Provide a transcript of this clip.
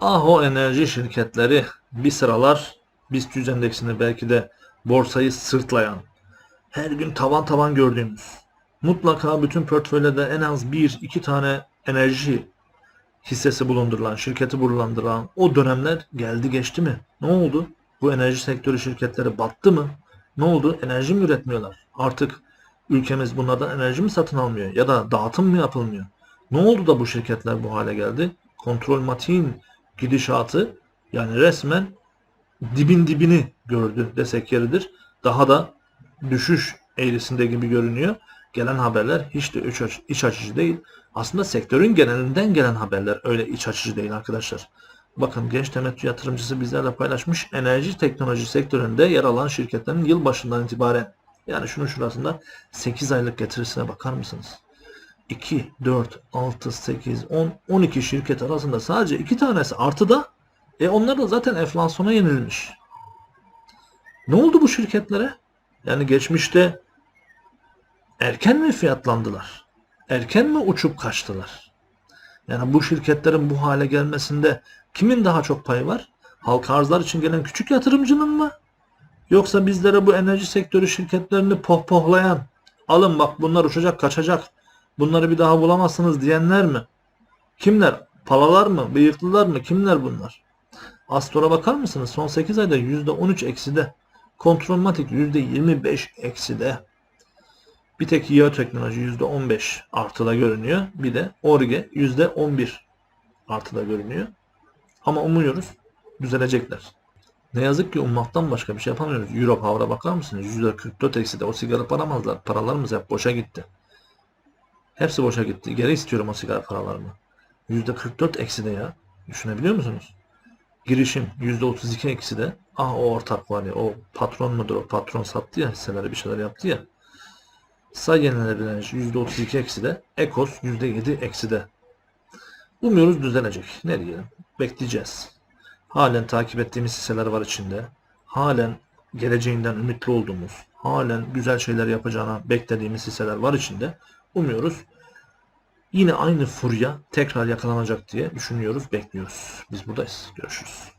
Ah o enerji şirketleri bir sıralar BIST 100 endeksini belki de borsayı sırtlayan, her gün tavan tavan gördüğümüz, mutlaka bütün portföylerde en az bir iki tane enerji hissesi bulundurulan, şirketi bulunduran o dönemler geldi geçti mi? Ne oldu? Bu enerji sektörü şirketleri battı mı? Ne oldu? Enerji mi üretmiyorlar? Artık ülkemiz bunlardan enerji mi satın almıyor? Ya da dağıtım mı yapılmıyor? Ne oldu da bu şirketler bu hale geldi? Kontrol matiğin gidişatı yani resmen dibin dibini gördü desek yeridir. Daha da düşüş eğrisinde gibi görünüyor. Gelen haberler hiç de iç, aç- iç açıcı değil. Aslında sektörün genelinden gelen haberler öyle iç açıcı değil arkadaşlar. Bakın genç temettü yatırımcısı bizlerle paylaşmış enerji teknoloji sektöründe yer alan şirketlerin yıl başından itibaren yani şunun şurasında 8 aylık getirisine bakar mısınız? 2, 4, 6, 8, 10, 12 şirket arasında sadece 2 tanesi artıda e onlar da zaten enflasyona yenilmiş. Ne oldu bu şirketlere? Yani geçmişte erken mi fiyatlandılar? Erken mi uçup kaçtılar? Yani bu şirketlerin bu hale gelmesinde kimin daha çok payı var? Halka arzlar için gelen küçük yatırımcının mı? Yoksa bizlere bu enerji sektörü şirketlerini pohpohlayan, alın bak bunlar uçacak kaçacak, bunları bir daha bulamazsınız diyenler mi? Kimler? Palalar mı? Bıyıklılar mı? Kimler bunlar? Astor'a bakar mısınız? Son 8 ayda %13 ekside. Kontrolmatik %25 ekside. Bir tek Yeo Teknoloji %15 artıda görünüyor. Bir de Orge %11 artıda görünüyor. Ama umuyoruz düzelecekler. Ne yazık ki ummaktan başka bir şey yapamıyoruz. Euro Power'a bakar mısınız? %44 ekside. O sigara paramazlar. Paralarımız hep boşa gitti. Hepsi boşa gitti. Geri istiyorum o sigara paralarımı. %44 ekside ya. Düşünebiliyor musunuz? Girişim %32 ekside. Ah o ortak var ya o patron mudur o patron sattı ya hisseleri bir şeyler yaptı ya. Say yenilenebilen enerji %32 ekside. Ekos %7 ekside. Umuyoruz düzelecek. Ne diyelim? Bekleyeceğiz. Halen takip ettiğimiz hisseler var içinde. Halen geleceğinden ümitli olduğumuz, halen güzel şeyler yapacağına beklediğimiz hisseler var içinde. Umuyoruz yine aynı furya tekrar yakalanacak diye düşünüyoruz, bekliyoruz. Biz buradayız. Görüşürüz.